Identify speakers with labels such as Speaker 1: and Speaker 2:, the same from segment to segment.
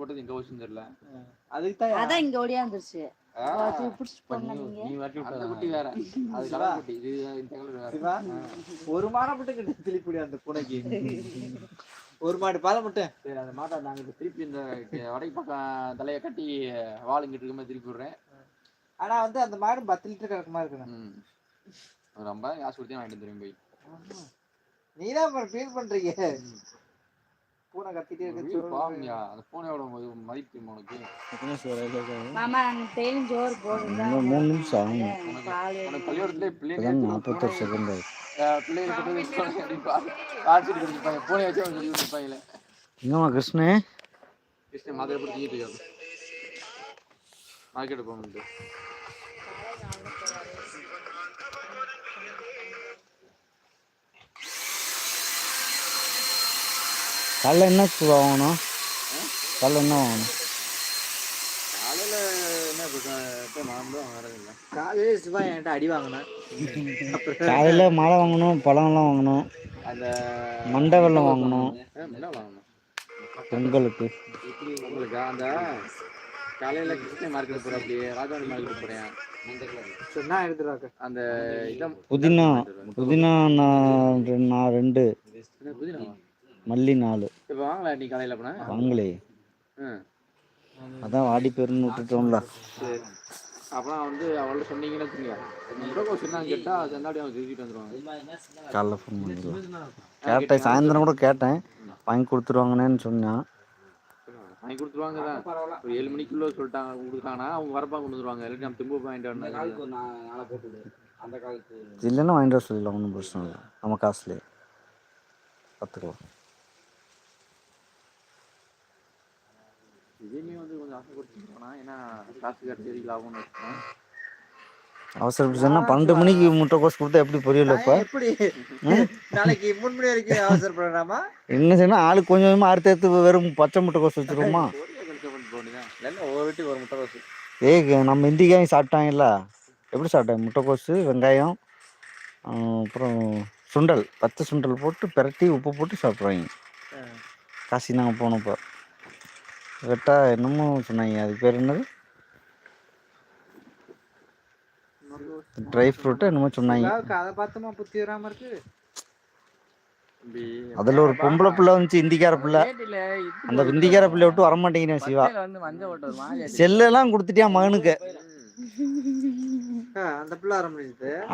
Speaker 1: போட்டது எங்க போச்சுன்னு தெரியல.
Speaker 2: அதுக்கு தான்
Speaker 3: அதான் இங்க ஓடியாந்துருச்சு
Speaker 2: ஒரு மாடை மட்டும் கிட்ட திருப்பி அந்த பூனைக்கு. ஒரு மாடு பாலை மட்டும்.
Speaker 1: சரி அந்த மாட்டை நாங்க இப்ப திருப்பி இந்த வடக்கு பக்கம் தலையை கட்டி வாளுங்கிட்டு இருக்க மாதிரி திருப்பி விடுறேன்.
Speaker 2: ஆனா வந்து அந்த மாடு பத்து லிட்டர் கறக்குமா இருக்கணும்.
Speaker 1: ரொம்ப காசு கொடுத்தே வாங்கிட்டு வந்துருவேன் போய்.
Speaker 2: நீதான் ஃபீல் பண்றீங்க. பூனை கத்திட்டே இருக்கு
Speaker 1: பாவம்யா. அந்த பூனையோட மதி- மதிப்பு உனக்கு.
Speaker 3: மாமா டெய்லியும் போடுங்க
Speaker 4: மூணு நிமிஷம் ஆகும்.
Speaker 1: உனக்கு
Speaker 4: நாற்பத்தொரு
Speaker 1: பிள்ளைங்க
Speaker 4: செகண்ட்
Speaker 1: பிள்ளைங்க பூனை வச்சு அவங்க சொல்லி கொடுத்துருப்பாங்களே
Speaker 4: என்னம்மா கிருஷ்ணு?
Speaker 1: கிருஷ்ணன் மாதிரி போய் தூக்கிட்டு இருக்காரு. மார்க்கெட் போகணுன்ட்டு
Speaker 4: காலைல என்ன சுவா வாங்கணும்? காலைல என்ன வாங்கணும்?
Speaker 1: காலையில என்ன இப்போ மாம்பழம் வரதில்லை
Speaker 2: காலையில சிவா என்கிட்ட அடி வாங்கினேன்.
Speaker 4: காலையில மாலை வாங்கணும் பழம்லாம் வாங்கணும்.
Speaker 1: அந்த
Speaker 4: மண்டை வெல்லம் வாங்கணும்.
Speaker 1: வாங்கணும்.
Speaker 4: பொங்கலுக்கு.
Speaker 1: உங்களுக்கு அந்த காலையில கிருஷ்ணன் மார்க்கெட் போற அப்படியே ராஜாணி மார்க்கெட் போறேன்.
Speaker 2: சொன்னா எடுத்துருவாக்க
Speaker 1: அந்த இதான்
Speaker 4: புதினா புதினா நான் நான் ரெண்டு.
Speaker 1: புதினா
Speaker 4: மல்லி நாலு.
Speaker 1: இப்போ வாங்கலாம் நீ காலையில போனா.
Speaker 4: வாங்கலே.
Speaker 1: ம்
Speaker 4: அதான் வாடி பேருன்னு விட்டுட்டோம்ல.
Speaker 1: சரி. அப்புறம் வந்து அவள்கிட்ட சொன்னீங்கன்னு வச்சுங்க முட்டைக்கோஸ் என்ன கேட்டா செந்தாடி அவங்க திருப்பிட்டு வந்துருவாங்க
Speaker 4: காலைல ஃபோன் பண்ணிடுவேன் கேட்டேன். சாயந்தரம் கூட கேட்டேன். வாங்கி கொடுத்துருவாங்கன்னு சொன்னான்
Speaker 1: வாங்கி கொடுத்துருவாங்க தான். ஒரு ஏழு மணிக்குள்ள சொல்லிட்டாங்க கொடுத்தாங்கன்னா அவங்க வரப்பா கொண்டு வந்துருவாங்க. இல்லாட்டி நம்ம திரும்ப வாங்கிட்டு வரணும்.
Speaker 4: இல்லைன்னா வாங்கிட்டு வர சொல்லிடலாம். ஒன்றும் பிரச்சனை இல்லை. நம்ம காசுலேயே. பார்த்துக்கலாம்.
Speaker 1: இதையுமே வந்து கொஞ்சம் ஆசை கொடுத்துருக்கானா ஏன்னா காசு கட்டி லாபம்னு வச்சுக்கோங்க.
Speaker 4: அவசரப்பட்டுச்சுன்னா பன்னெண்டு மணிக்கு முட்டைக்கோஸ் கொடுத்தா எப்படி புரியல இப்போ?
Speaker 2: எப்படி? நாளைக்கு மூணு மணி வரைக்கும் அவசரப்படலாமா?
Speaker 4: என்ன செய்யணும் ஆளுக்கு கொஞ்சம் கொஞ்சமாக அடுத்து எடுத்து வெறும் பச்சை
Speaker 1: பண்ணிட்டு போனீங்க இல்லை ஒரு வீட்டுக்கு ஒரு முட்டைக்கோஸ்
Speaker 4: ஏய் நம்ம இந்திக்காயும் சாப்பிட்டாங்கல்ல? எப்படி சாப்பிட்டாங்க? முட்டைக்கோஸு வெங்காயம் அப்புறம் சுண்டல். பச்சை சுண்டல் போட்டு பிரட்டி உப்பு போட்டு சாப்பிட்றாங்க காசி நாங்கள் போனப்போ. கரெக்டா என்னமோ சொன்னாங்க. அது பேர் என்னது? ட்ரை ஃப்ரூட்டு என்னமோ சொன்னாங்க.
Speaker 2: அதை பார்த்தோமா? புத்தி வராம இருக்கு.
Speaker 4: அதில் ஒரு பொம்பளை பிள்ளை வந்துச்சு இந்திக்கார பிள்ளை. அந்த இந்திக்கார பிள்ளை விட்டு சிவா.
Speaker 1: ஓட்ட ஒரு மாதிரி
Speaker 4: செல்லெல்லாம் கொடுத்துட்டியா மகனுக்கு?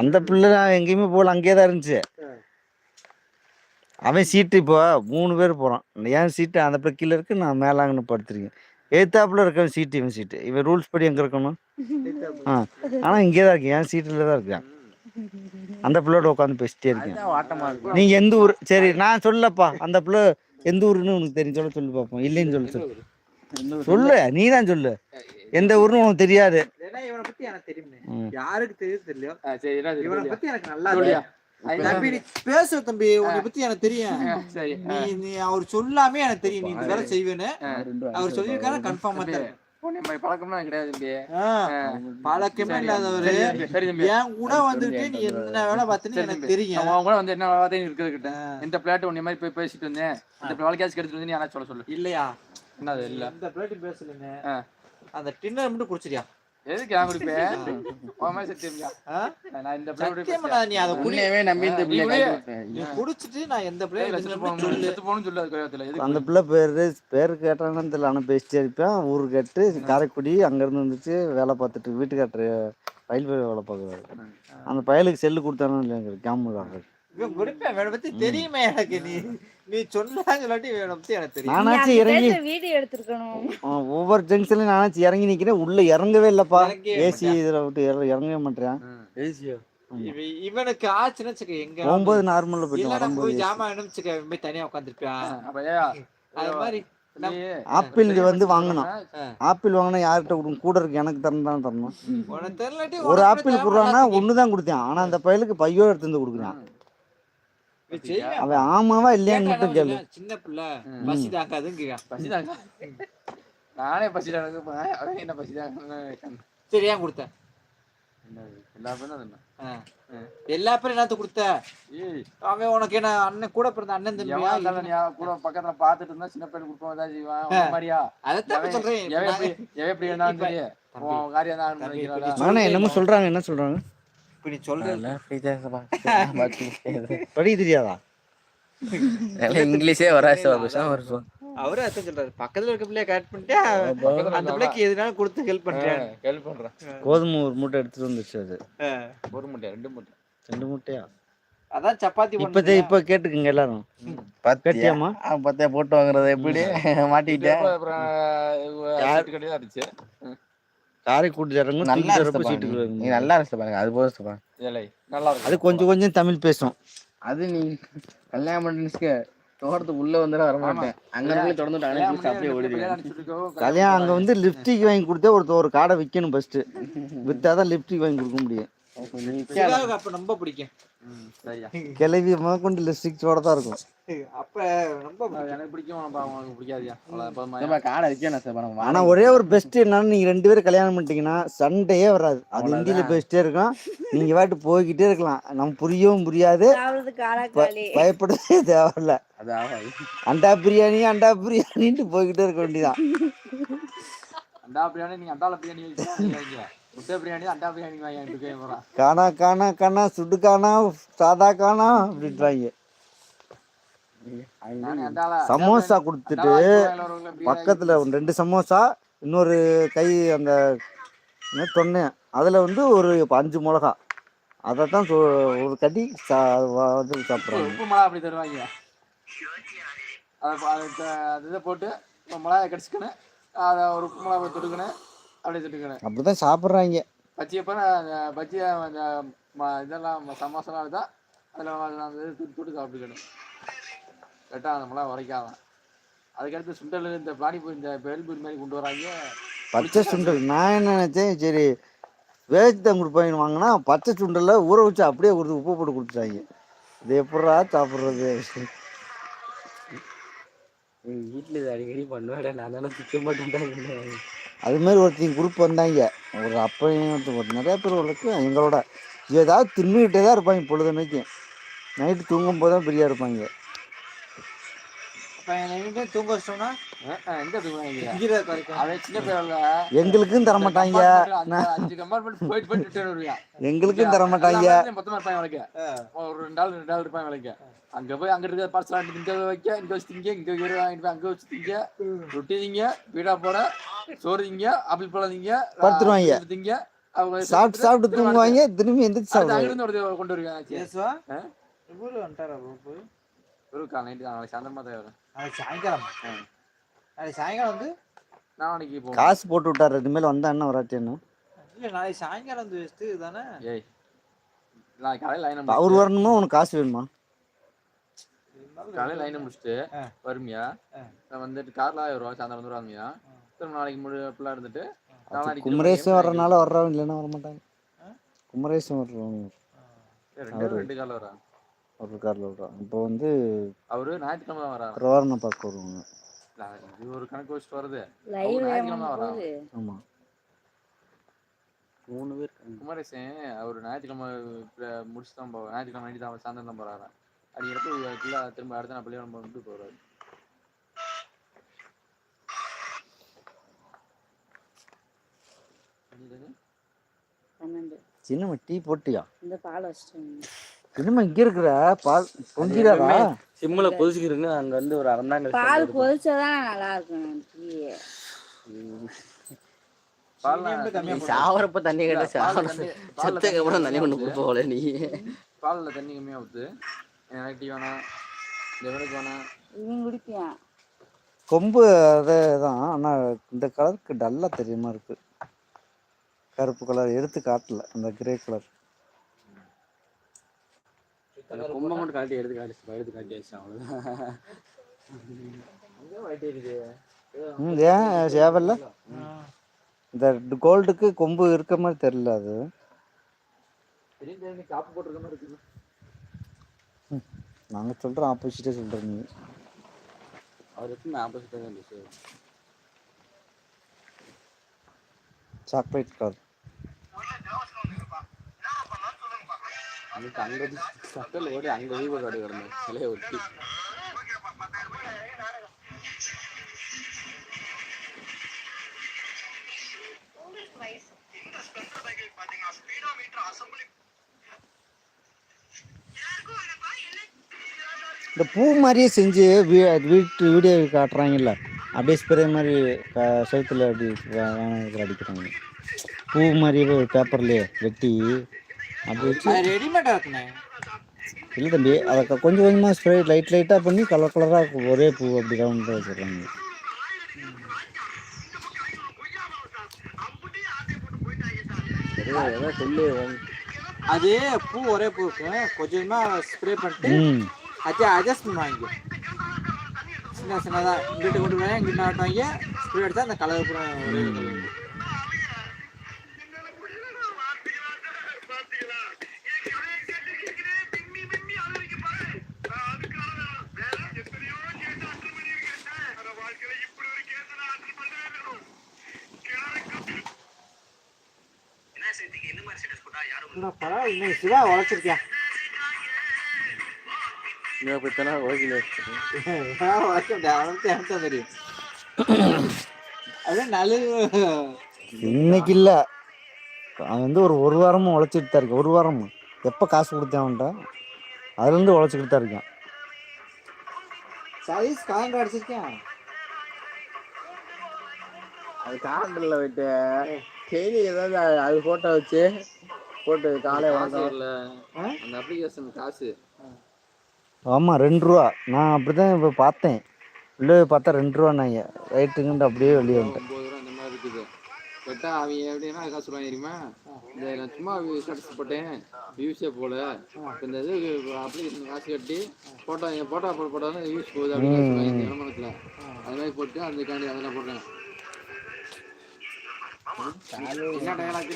Speaker 2: அந்த பிள்ளை
Speaker 4: எங்கேயுமே போகல அங்கேயே தான் இருந்துச்சு அவன் சீட்டு இப்போ மூணு பேர் போகிறான் என் சீட்டு அந்த பிள்ளை கீழே இருக்கு நான் மேலாங்கன்னு படுத்துருக்கேன். ஏத்தாப்புல இருக்கவன் சீட்டு இவன் சீட்டு இவன் ரூல்ஸ் படி எங்கே இருக்கணும்? ஆ. ஆனால் இங்கே தான் இருக்கு என் சீட்டில் தான் இருக்கேன். அந்த பிள்ளையோட உட்காந்து பேசிட்டே இருக்கேன்.
Speaker 1: ஆட்டமா இருக்கும்.
Speaker 4: நீங்க எந்த ஊர்? சரி நான் சொல்லப்பா. அந்த பிள்ளை எந்த ஊருன்னு உனக்கு தெரியும். சொல்ல சொல்லு பார்ப்போம் இல்லைன்னு சொல்லு சொல்லு. சொல்லு நீ தான் சொல்லு. எந்த ஊருன்னு உனக்கு தெரியாது.
Speaker 2: இவனை பத்தி எனக்கு தெரியுமே. யாருக்கு தெரியுது இவனை? பத்தி எனக்கு நல்லா தம்பி நீ பேசு தம்பி உன்னை பத்தி எனக்கு தெரியும். நீ நீ அவர் சொல்லாமே எனக்கு தெரியும். நீ இந்த வேலை செய்வேன்னு. அவர் சொல்லியிருக்காரு கன்ஃபார்மா ஆ, பழக்கமே இல்லாதவரு. என் கூட வந்துட்டு நீ என்ன வேலை பார்த்துன்னு எனக்கு. தெரியும்.
Speaker 1: கூட வந்து என்ன கிட்ட
Speaker 2: ஆ.
Speaker 1: இந்த பிளாட் உன்னை மாதிரி போய் பேசிட்டு வந்தேன். இந்த வாழ்க்கையாச்சும் எடுத்துட்டு வந்து யாராச்சும் சொல்ல சொல்லு.
Speaker 2: இல்லையா?
Speaker 1: என்னது இல்ல.
Speaker 2: இந்த பிளேட் பேசலன்னு.
Speaker 1: ஆ.
Speaker 2: அந்த டின்னர் மட்டும் குடிச்சிரியா
Speaker 1: எதுக்கு நான் குடிப்பேன் உன் மாதிரி சத்தியம்யா
Speaker 2: ஆ?
Speaker 1: நான் இந்த பிளாட்
Speaker 2: சத்தியமா நான் நீ அதை குடி
Speaker 1: நம்பி இந்த
Speaker 2: நீ குடிச்சிட்டு நான் எந்த பிளேட்
Speaker 1: செத்து போகணும் செத்து போகணும்னு சொல்லு அது கோயத்துல எதுக்கு
Speaker 4: அந்த பிள்ளை பேரு பேர் கேட்டானு தெரியல ஆனால் பேசிட்டே இருப்பேன். ஊர் கேட்டு காரைக்குடி அங்கேருந்து வந்துச்சு வேலை பார்த்துட்டு வீட்டுக்காரரு ரயில்வே வேலை பார்க்குறாரு. அந்த பயலுக்கு செல்லு கொடுத்தானு இல்லைங்க கேமரா
Speaker 2: குடிப்பேன் இவனை பத்தி தெரியுமே எனக்கு. நீ நீ இல்லாட்டி இவனை பத்தி எனக்கு தெரியும்.
Speaker 4: நானாச்சும் இறங்கி
Speaker 3: வீடியோ எடுத்திருக்கணும்.
Speaker 4: ஆ, ஒவ்வொரு ஜங்ஷன்லையும் நானாச்சும் இறங்கி நிற்கிறேன் உள்ளே இறங்கவே இல்லைப்பா. ஏசி இதில் விட்டு இற- இறங்கவே மாட்டேன்
Speaker 2: இவ- இவனுக்கு ஆச்சுன்னு வச்சுக்க எங்க
Speaker 4: போகும்போது நார்மலில் போயிட்டு
Speaker 2: போய் ஜாமான் போய் தனியா அது மாதிரி
Speaker 1: நீ
Speaker 4: ஆப்பிள் வந்து வாங்கணும். ஆப்பிள் வாங்கினா யார்கிட்ட கொடுக்கும் கூட இருக்கு. எனக்கு தரணும் தான் தரணும். ஒரு ஆப்பிள் கொடுறான்னா
Speaker 2: எல்லாத்துக்கும்.
Speaker 4: ஒன்று தான் கொடுத்தேன். ஆனால் அந்த பயலுக்கு பையோ எடுத்து வந்து கொடுக்குறான். ஆமாவா இல்லையான்னு மட்டும் கேளு.
Speaker 2: என்ன சின்ன பிள்ளை பசி தாக்காதுங்க
Speaker 1: பசிதாங்க. நானே பசிதாங்க அவன் என்ன பசிதாங்க
Speaker 2: சரி ஏன் கொடுத்த?
Speaker 1: என்னது? எல்லா பேரும் என்ன.
Speaker 2: எல்லா பேரும் என்னத்த கொடுத்த?
Speaker 1: ஏய்.
Speaker 2: அவன் உனக்கு என்ன அண்ணன் கூட பிறந்த அண்ணன் தம்பியா?
Speaker 1: கூட பக்கத்துல பாத்துட்டு இருந்தா சின்ன பையன் கொடுப்போம் ஏதாவது செய்வான் மாதிரியா?
Speaker 2: சொல்றேன்.
Speaker 1: எப்படி சரி.
Speaker 4: மகனே என்னமோ சொல்றாங்க என்ன சொல்றாங்க?
Speaker 2: இப்ப நீ சொல்ற
Speaker 4: படிக்க தெரியாதா?
Speaker 5: இங்கிலீஷே வராது
Speaker 2: அவரு அதான் சொல்றாரு. பக்கத்துல இருக்க பிள்ளைய கரெக்ட் பண்ணிட்டு அந்த பிள்ளைக்கு எதுனாலும் கொடுத்து ஹெல்ப் பண்றேன்.
Speaker 1: ஹெல்ப் பண்றேன்.
Speaker 4: கோதுமை ஒரு மூட்டை எடுத்துட்டு வந்துச்சு அது.
Speaker 1: ஒரு முட்டை ரெண்டு முட்டை.
Speaker 4: ரெண்டு மூட்டையா?
Speaker 2: அதான் சப்பாத்தி
Speaker 4: இப்பதே இப்ப கேட்டுக்குங்க எல்லாரும். கட்டியாமா?
Speaker 5: பத்தியா? போட்டு வாங்குறது எப்படி? மாட்டிக்கிட்டேன்.
Speaker 4: காரைக்குடி இறங்கும்
Speaker 5: நல்லா.
Speaker 4: சீட்டுக்கு
Speaker 5: நீ. நல்லா இருக்கு பாருங்க. அது போதும் பாருங்க.
Speaker 1: நல்லா இருக்கு
Speaker 4: அது கொஞ்சம் கொஞ்சம் தமிழ் பேசும்.
Speaker 5: அது நீ கல்யாணம் பண்ணிட்டு தோட்டத்துக்கு உள்ள வந்து வர மாட்டேன். அங்க இருந்து தொடர்ந்து அப்படியே ஓடிடுவேன்.
Speaker 1: கல்யாணம்
Speaker 4: அங்க வந்து லிப்டிக் வாங்கி கொடுத்தே ஒரு ஒரு காடை விற்கணும் ஃபர்ஸ்ட் வித்தாதான் லிப்டிக் வாங்கி கொடுக்க முடியும்.
Speaker 2: அப்ப ரொம்ப பிடிக்கும்.
Speaker 4: கிளவி லிப்ஸ்டிக்ஸோட தான் இருக்கும்.
Speaker 2: அப்ப ரொம்ப.
Speaker 1: எனக்கு பிடிக்கும் பிடிக்காதியா?
Speaker 4: ஆனா ஒரே ஒரு பெஸ்ட் என்னன்னா நீங்க ரெண்டு பேரும் கல்யாணம் பண்ணிட்டீங்கன்னா சண்டையே வராது. அது இந்தியில பெஸ்டே இருக்கும். நீங்க வாட்டு போய்கிட்டே இருக்கலாம். நம்ம புரியவும் புரியாது. பயப்படவே தேவையில்ல. அண்டா பிரியாணி அண்டா பிரியாணின்ட்டு போய்கிட்டே இருக்க வேண்டியதான்
Speaker 1: அண்டா பிரியாணி நீங்க அண்டால பிரியாணி முட்டை பிரியாணி அண்டா பிரியாணி
Speaker 4: காணா காணா காணா சுடு காணா சாதா காணா அப்படின்றாங்க. சமோசா கொடுத்துட்டு பக்கத்துல ரெண்டு சமோசா இன்னொரு கை அந்த என்ன சொன்னேன் அதுல வந்து ஒரு அஞ்சு மிளகா. அதை தான் ஒரு கட்டி சா வந்து சாப்பிட்றாங்க.
Speaker 1: உப்பு மிளகா அப்படி தருவாங்க. அதை இதை போட்டு மிளகாய் கடிச்சுக்கணும் அதை ஒரு உப்பு மிளகா தொட்டுக்கணும் அப்படியே தொட்டுக்கணும்
Speaker 4: அப்படிதான் சாப்பிட்றாங்க.
Speaker 1: பச்சை அப்புறம் அந்த பஜ்ஜியை இதெல்லாம் ம- சமோசாலாம் இருந்தா அதில் தொட்டு சாப்பிட்டுக்கணும். மிளகா உரைக்காம. அதுக்கடுத்து சுண்டல் இந்த பானிபூரி இந்த பேல்பூரி மாதிரி கொண்டு வராங்க.
Speaker 4: பச்சை சுண்டல் நான் என்ன நினைச்சேன் சரி வேஸ்ட் தான் கொடுப்பாங்கன்னு வாங்கினா பச்சை சுண்டல்ல ஊற வச்சு அப்படியே கொடுத்து உப்பு போட்டு கொடுத்துட்டாங்க. இது எப்படா சாப்பிட்றது?
Speaker 5: வீட்டுல இது அடிக்கடி பண்ணுவேடா. நான் தானே திக்க மாட்டேன்
Speaker 4: அது மாதிரி ஒருத்தங்க குரூப் வந்தாங்க. ஒரு அப்பையும் ஒரு நிறைய பேர் உள்ளக்கு எங்களோட ஏதாவது தின்னுக்கிட்டே தான் இருப்பாங்க பொழுதுனைக்கு நைட்டு தூங்கும் போது தான் ஃப்ரீயாக இருப்பாங்க. எங்களுக்கும் தர மாட்டாங்க.
Speaker 1: அஞ்சு அஞ்சு கம்பார்ட்மெண்ட் போயிட்டு போயிட்டு return வருவியா?
Speaker 4: எங்களுக்கும் தர மாட்டாங்க.
Speaker 1: அங்க போய் அங்க இருக்கிற பார்சல் இங்க வைக்க இங்க வச்சு திங்க இங்க ஒரு வாங்கிட்டு போய் அங்க வச்சு திங்க ரொட்டி திங்க பீடா போட சோறு திங்க ஆப்பிள் பழம் திங்க
Speaker 4: படுத்துருவாங்க.
Speaker 1: திங்க அவங்க
Speaker 4: சாப்பிட்டு சாப்பிட்டு தூங்குவாங்க திரும்பி எந்திரிச்சு
Speaker 1: அடுத்து அங்க
Speaker 4: சாப்பிடுவாங்க.
Speaker 1: இருந்து ஒரு கொண்டு வருவாங்க ஆ?
Speaker 2: இவரு வந்துட்டாரா பாப்பு
Speaker 1: இருக்கா நைட்டு நாளைக்கு சாயந்தரமா தான் வரும்.
Speaker 2: நாளைக்கு சாயங்காலம்? நாளைக்கு சாயங்காலம் வந்து?
Speaker 1: நாளைக்கு இப்போ
Speaker 4: காசு போட்டு விட்டாரு இனிமேல் வந்தா என்ன வராட்டேன்னு
Speaker 2: இல்ல நாளைக்கு சாயங்காலம் வந்து வச்சுட்டு தானே
Speaker 1: ஏய் நாளைக்கு காலையில
Speaker 4: அவர் வரணுமா உனக்கு காசு வேணுமா?
Speaker 1: காலையில லைன் முடிச்சுட்டு. வருமியா? வந்துட்டு கார்ல ஆயிரம் ரூபா சாயந்தரம் வந்துருவாங்கயா திரும்ப நாளைக்கு முழு ஃபுல்லா இருந்துட்டு நாளைக்கு
Speaker 4: குமரேசன் வர்றதுனால வர்றவங்க இல்லைன்னா வர மாட்டாங்க குமரேசன் வர்றவங்க.
Speaker 1: ரெண்டு ரெண்டு கால வராங்க
Speaker 4: ஒரு காரில் விட்றான் இப்போ வந்து
Speaker 1: அவரு ஞாயிற்றுக்கிழமை தான் வராங்க
Speaker 4: பிரவாரணை பார்க்க வருவாங்க.
Speaker 1: இது ஒரு கணக்கு வச்சுட்டு வருது அவர் ஞாயிற்றுக்கிழமை
Speaker 3: போது
Speaker 4: ஆமாம்
Speaker 5: மூணு பேர்
Speaker 1: குமரேசன் அவர் ஞாயிற்றுக்கிழமை முடிச்சு தான் போவார் ஞாயிற்றுக்கிழமை நைட்டு தான் சாயந்தரம் தான் போறாரு? அப்படிங்கிறப்ப ஃபுல்லா திரும்ப அடுத்த நான் வந்துட்டு போறாரு.
Speaker 3: பன்னெண்டு.
Speaker 4: சின்னம்மா டீ போட்டியா?
Speaker 3: இந்த பால்
Speaker 4: சின்னம்மா இங்கே இருக்கிற? பால் பொங்கிடாதா?
Speaker 5: சிம்மில் கொதிச்சுக்கிறேன்னு அங்க வந்து ஒரு அரை மணி நேரம்
Speaker 3: பால் கொதிச்சாதான் நல்லா இருக்கும் டீ
Speaker 5: சாவரப்ப தண்ணி கேட்ட சாவர செத்தக்கு அப்புறம் தண்ணி கொண்டு கொடுப்போல நீ.
Speaker 1: பால்ல தண்ணி கம்மியா ஊத்து. எனக்கு டீ வேணாம் லெவனுக்கு வேணாம்
Speaker 3: இவன் குடிப்பியான்
Speaker 4: கொம்பு அதே தான் ஆனால் இந்த கலருக்கு டல்லாக தெரியுமா இருக்கு. கருப்பு கலர் எடுத்து காட்டல அந்த கிரே கலர்.
Speaker 5: அந்த கொம்பை மட்டும் காட்டி எடுத்து காட்டி எடுத்து காட்டி வச்சு அவ்வளோதான்
Speaker 1: அங்கே வாயிட்டே இருக்கு
Speaker 4: ம் ஏன் சேவல்ல? இந்த கோல்டுக்கு கொம்பு இருக்க மாதிரி தெரியல அது.
Speaker 1: காப்பு போட்டிருக்க மாதிரி இருக்குது.
Speaker 4: நாங்கள் சொல்கிறோம் ஆப்போசிட்டே சொல்கிறோம் நீ
Speaker 5: அவர் எப்படி ஆப்போசிட்டாக தான் பேசுவார்
Speaker 4: சாக்லேட்
Speaker 1: கார் அங்கே அங்கே சட்டையில் ஓடி அங்கே வீடு காடு கிடந்தேன் சிலையை ஒட்டி
Speaker 4: இந்த பூ மாதிரியே செஞ்சு வீ வீட்டு வீடியோ காட்டுறாங்கல்ல. அப்படியே ஸ்ப்ரே மாதிரி செவுத்துல அப்படி அடிக்கிறாங்க. பூ மாதிரியே ஒரு பேப்பர்லேயே வெட்டி அப்படி
Speaker 2: ரெடிமேடா
Speaker 4: இல்லை தம்பி அதை கொஞ்சம் கொஞ்சமாக ஸ்ப்ரே லைட் லைட்டாக பண்ணி கலர் கலராக ஒரே பூ அப்படி ரவுண்டாக வச்சுருக்காங்க
Speaker 1: சரி ஏதோ சொல்லு
Speaker 2: அது பூ ஒரே பூ இருக்கு. கொஞ்சமா ஸ்ப்ரே பண்ணிட்டு அது அட்ஜஸ்ட் பண்ணுவாங்க சின்ன சின்னதா இங்கிட்ட கொண்டு போய் இங்கிட்ட ஆட்டுவாங்க ஸ்ப்ரே அடிச்சா அந்த கலர் பூரா ஒரே பரவாயில்ல சிவா உழைச்சிருக்கியா தெரியும் அது நல்லது
Speaker 4: இன்னைக்கு இல்லை. அவன் வந்து ஒரு ஒரு வாரமும் உழைச்சிட்டு தான் இருக்கேன். ஒரு வாரம் எப்போ காசு கொடுத்தேன் அவன்கிட்ட? அதுலேருந்து உழைச்சிக்கிட்டு தான் இருக்கேன்.
Speaker 2: சைஸ் காலண்டர் அடிச்சிருக்கேன்
Speaker 5: அது காலண்டர்ல விட்டு. டெய்லி ஏதாவது அது- அது போட்டோ வச்சு போட்டு காலை
Speaker 1: வரல. அந்த அப்ளிகேஷன் காசு.
Speaker 4: ஆமாம் ரெண்டு ரூபா நான் அப்படி தான் இப்போ பார்த்தேன். உள்ளே பார்த்தா ரெண்டு ரூபா நான் ரைட்டுங்கன்ட்டு அப்படியே வெளியே வந்துட்டேன்.
Speaker 1: இந்த மாதிரி இருக்குது. கேட்டா அவங்க எப்படின்னா காசு சொல்லுவாங்க தெரியுமா? இந்த நான் சும்மா ஸ்டேட்டஸ் போட்டேன். வியூஸே போல இந்த இது அப்ளிகேஷன் காசு கட்டி போட்டோ என் போட்டோ அப்லோட் போட்டாலும் வியூஸ் போகுது அப்படின்னு சொல்லுவாங்க இந்த விளம்பரத்தில் அது மாதிரி போட்டு அதுக்காண்டி அதெல்லாம் போட்டேன் என்ன டயலாக்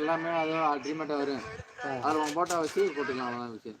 Speaker 1: எல்லாமே அதுவும் அல்டிமேட்டாக வரும். அதில் உன் போட்டோ வச்சு போட்டுக்கலாம் அவ்வளோதான் விஷயம்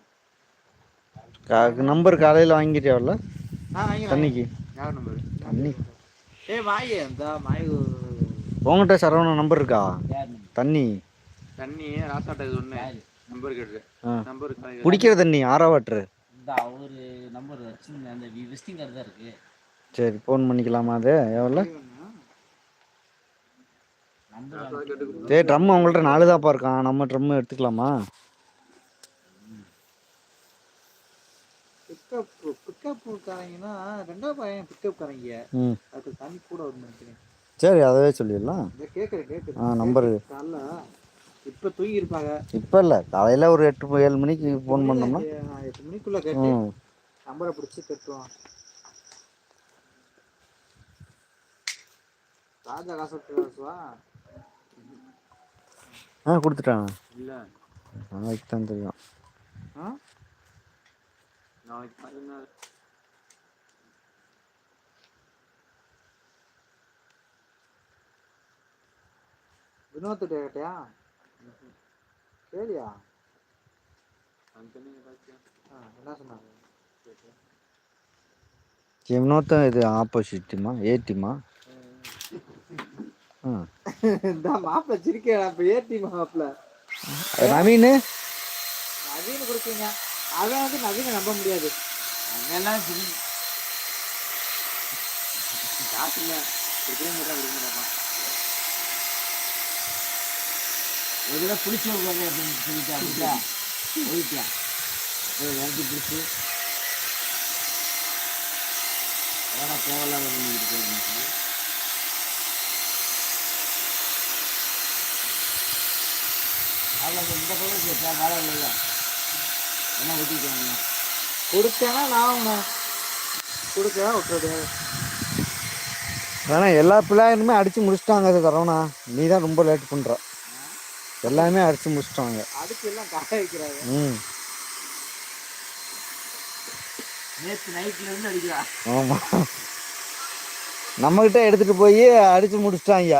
Speaker 4: நம்பர் தண்ணி.
Speaker 2: ஏ மாயி இந்த மாயி
Speaker 4: உங்கள்கிட்ட சரவண நம்பர் இருக்கா? தண்ணி.
Speaker 1: தண்ணி ராசாட்ட சொன்னேன் நம்பர் கேட்டு. நம்பர்
Speaker 4: குடிக்கிற தண்ணி. ஆறா வாட்ரு.
Speaker 6: அவரு நம்பர் அந்த விசிட்டிங் கார்டு தான் இருக்கு.
Speaker 4: சரி ஃபோன் பண்ணிக்கலாமா அது? எவ்வளோ?
Speaker 6: நம்பர்
Speaker 4: சரி ட்ரம் உங்கள்கிட்ட நாலு தான்ப்பா இருக்கான். நம்ம ட்ரம் எடுத்துக்கலாமா?
Speaker 2: பிக்கப் பிக்கப் காரங்கன்னா ரெண்டாவது பையன் பிக்கப் காரங்க.
Speaker 4: ம்.
Speaker 2: அதுக்கு தண்ணி கூட வரும்னு நினைக்கிறேன்.
Speaker 4: சரி அதவே சொல்லிடலாம்.
Speaker 2: கேட்குறேன் கேட்குறேன்.
Speaker 4: ஆ நம்பரு.
Speaker 2: காலைல இப்போ தூங்கி இருப்பாங்க
Speaker 4: இப்போ இல்லை காலையில் ஒரு எட்டு ஏழு மணிக்கு ஃபோன் பண்ணோம்னா?
Speaker 2: எட்டு மணிக்குள்ள கேட்டு
Speaker 4: ம்.
Speaker 2: நம்பரை பிடிச்சி கட்டுவோம் ராஜா காசு கொடுத்துருவா
Speaker 4: ஆ கொடுத்துட்டாங்க
Speaker 1: இல்லை.
Speaker 4: நாளைக்கு தான் தெரியும்.
Speaker 2: ஆ?
Speaker 1: நாளைக்கு பதினாறு
Speaker 2: வினோத்திட்ட கேட்டியா ஆ என்ன சொன்னாங்க?
Speaker 4: இன்னொருத்தன் இது ஆப்போசிட் டீமா? ஏ டீமா? ஆ.
Speaker 2: இந்த மாப்பிள்ள சிரிக்கிறா இப்போ ஏத்தி மாப்பிள்ள
Speaker 4: நவீன்
Speaker 2: நவீன் கொடுப்பீங்க அவன் வந்து நவீனை நம்ப முடியாது.
Speaker 6: அதெல்லாம் சரி?
Speaker 1: காசு இல்லை
Speaker 6: ஒரு தடவை பிடிச்சி அப்படின்னு சொல்லிட்டு அப்படியா போயிட்டியா போய் இறக்கி பிடிச்சி. அதெல்லாம் தேவையில்லாத பண்ணிக்கிட்டு போயிருந்தேன் சொல்லி அவ்வளோ இந்த பக்கம் கேட்டா வேலை இல்லை என்ன ஊற்றிக்காங்க
Speaker 2: கொடுத்தேன்னா நான் உன்னை கொடுக்க விட்டுறது.
Speaker 4: ஆனால் எல்லா பிள்ளைகளுமே அடித்து முடிச்சிட்டாங்க சரவணா நீ தான் ரொம்ப லேட் பண்ணுற எல்லாமே அடிச்சு முடிச்சிட்டாங்க.
Speaker 2: அடுத்து எல்லாம் காய வைக்கிறாங்க.
Speaker 4: ம்.
Speaker 6: நேற்று நைட்ல இருந்து அடிக்கிறா.
Speaker 4: ஆமாம் நம்மக்கிட்ட எடுத்துகிட்டு போய் அடித்து முடிச்சிட்டாங்க.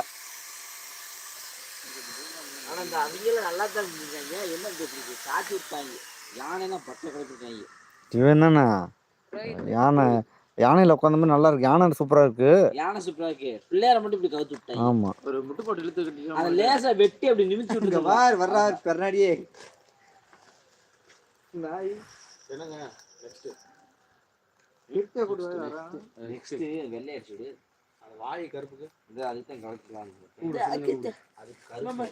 Speaker 6: ஆனா இந்த அவங்களும் நல்லா தான் என்ன காட்டி விட்டாங்க
Speaker 4: இவன் தானே யானை யானையில் உட்காந்த மாதிரி நல்லா இருக்கு. யானை சூப்பராக இருக்கு.
Speaker 6: யானை சூப்பரா இருக்கு. பிள்ளையார மட்டும் இப்படி கவுத்து விட்டாங்க
Speaker 4: ஆமாம்
Speaker 1: ஒரு முட்டு போட்டு இழுத்து
Speaker 6: அதை
Speaker 1: கட்டிக்கலாம்
Speaker 6: லேசா வெட்டி அப்படி நிமித்தி
Speaker 2: இங்க
Speaker 6: விட்டு
Speaker 2: வார் வர்றாரு பெருநாடியே.
Speaker 1: நாய்.
Speaker 2: என்னங்க? நெக்ஸ்ட் நிறுத்த கூட
Speaker 6: நெக்ஸ்ட் வெள்ளையடிச்சு விடு
Speaker 2: அது வாய் கருப்புக்கு.
Speaker 6: இது அதுதான் கலக்கலாம்
Speaker 2: அது கருப்பு.